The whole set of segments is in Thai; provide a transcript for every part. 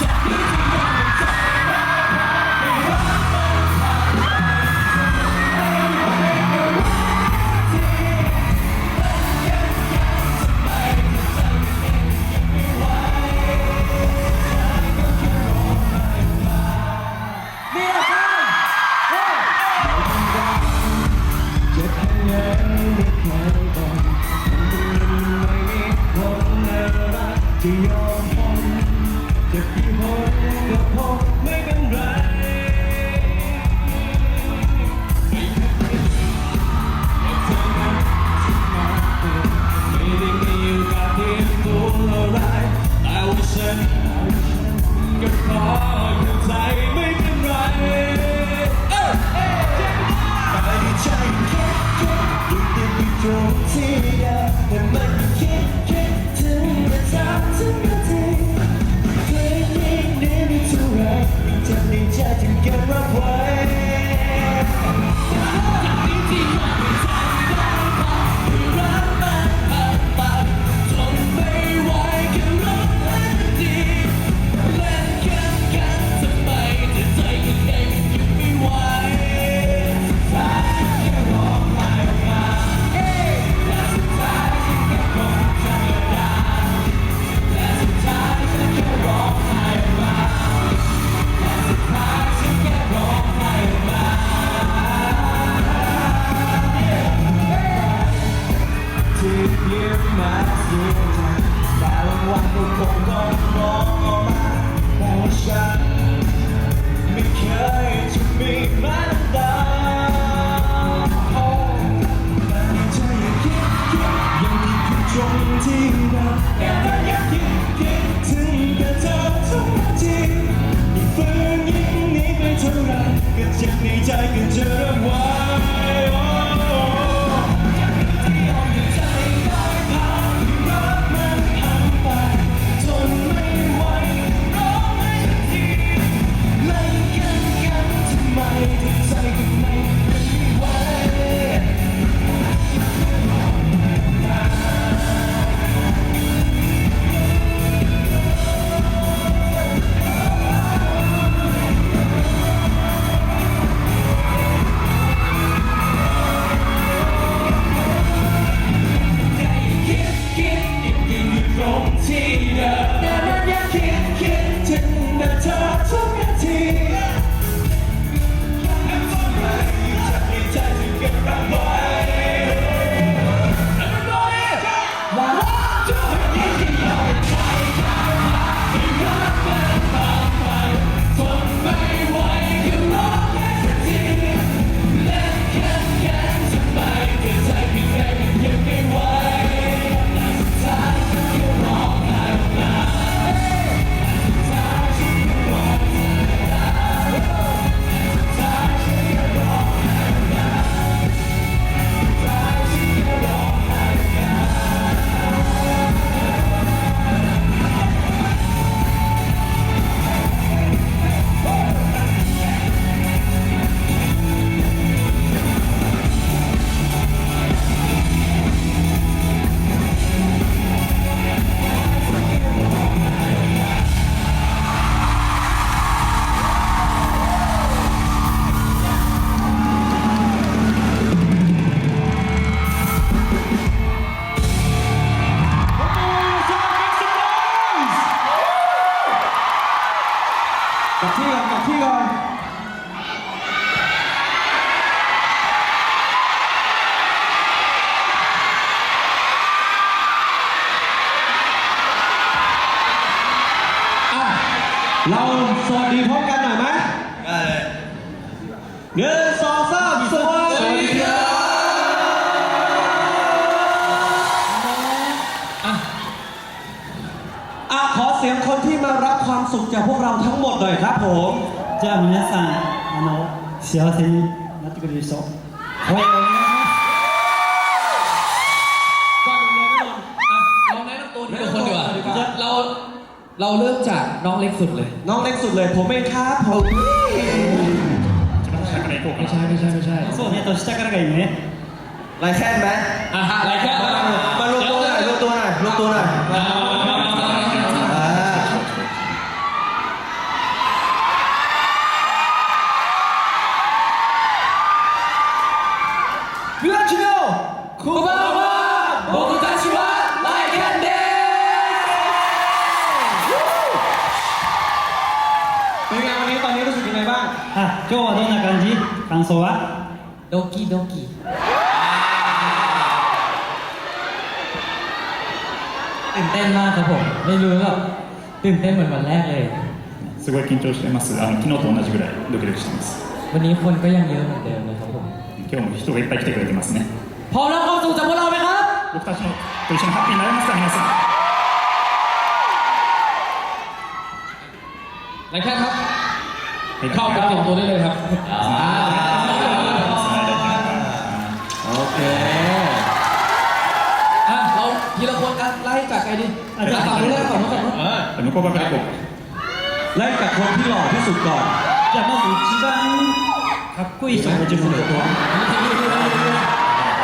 Yeah. ับที่ก่อนกับที่ก่อนเราสวัสดีพบกันหน่อยไหมเหนึ่ง สุขแก่พวกเราทั้งหมดเลยครับผมじゃあ皆さんあの幸せになってくれซินนัยก่อนอื่อนเลยทุกคนอ่เราแนะนำตัวทีละคนดีกว่าเราเราเริ่มจากน้องเล็กสุดเลย น้องเล็กสุดเลยผมเองครับผมไม่ใช่ไม่ใช่ไม่ใช่そうねと下からがいいねลายแค่นไหมอะฮะอะไรแค่มารวมตัวหน่อยลงตัวหน่อยลงตัวหน่อย คุบาว่าบอกตัชิวะไลแคนเดเป็นี้ตอนนี้รู้สึกยังไงบ้างあ今日はどんな感じ感想はドキドキตื่นเต้นมากครับผม ไม่รู้แบบตื่นเต้นเหมือนวันแรกเลยすごい緊張してますあの昨日と同じぐらいドキドキしてますวันนี้คนก็ยังเยอะเหมือนเดิมนะครับผม今日も人がいっぱい来てくれてますね พร้อมรับความสุขจากพวกเราไหมครับ 僕たちのと一緒にハッピーになれますか皆さん นายแค่ครับ はい เข้าไปเตรียมตัวได้เลยครับอ่า โอเค อ่ะเราทีละคนกันไล่จากใครดีอ่ะฝั่งนู้นเลยฝั่งนู้นฝั่งนู้น 向こう側から行こう ไล่จากคนที่หล่อที่สุดก่อน じゃあまず一番かっこいい人ご自分のこと は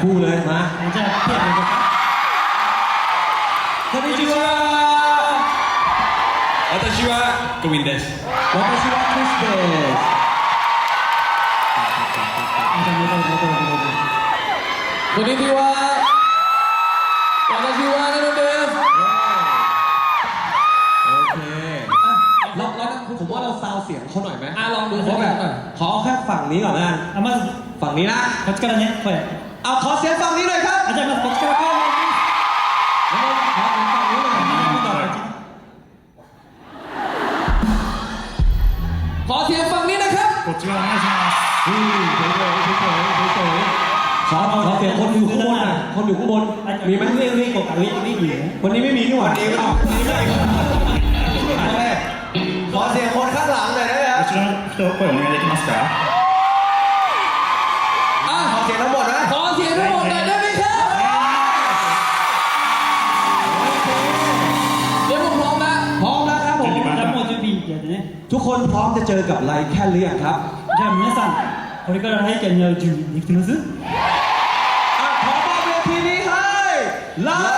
คู่เลยมา じゃあペアでいこうか こんにちは私はゴミンです私はクリスですあじゃあ戻る戻る戻る คนนี้ที่ว่าวันนี้ที่ว่านั่นเอง โอเคเราเราผมว่าเราซาวเสียงเขาหน่อยไหม อ่ะลองดู เพ เขา ราะ แบ แบบ บ หน่อย ขอแค่ฝั่งนี้ก่อนนะ あまず ฝั่งนี้นะ こっちからね声 เอาขอเสียงฝั่งนี้หน่อยครับ あじゃあまずこっちから声をお願いします ขอเสียงฝั่งนี้หน่อย 今度はこっち ขอเสียงฝั่งนี้นะครับ こっち側お願いします อืมเฉยๆเฉยๆเฉยๆขอขอเสียงคนอยู่ข้างบนหน่อยคนอยู่ข้างบน มีไหม 上上行こうか上上いいよね วันนี้ไม่มีนี่หว่าเอ้า ขอเสียงคนข้างหลังหน่อยได้ไหมครับ 後ろの人声お願いできますか ね ทุกคนพร้อมจะเจอกับไลค์แค่หรือยังครับ じゃあ皆さんこれからライキャに会う準備できてます อ่ะขอมอบเวทีนี้ให้ไลค์แค่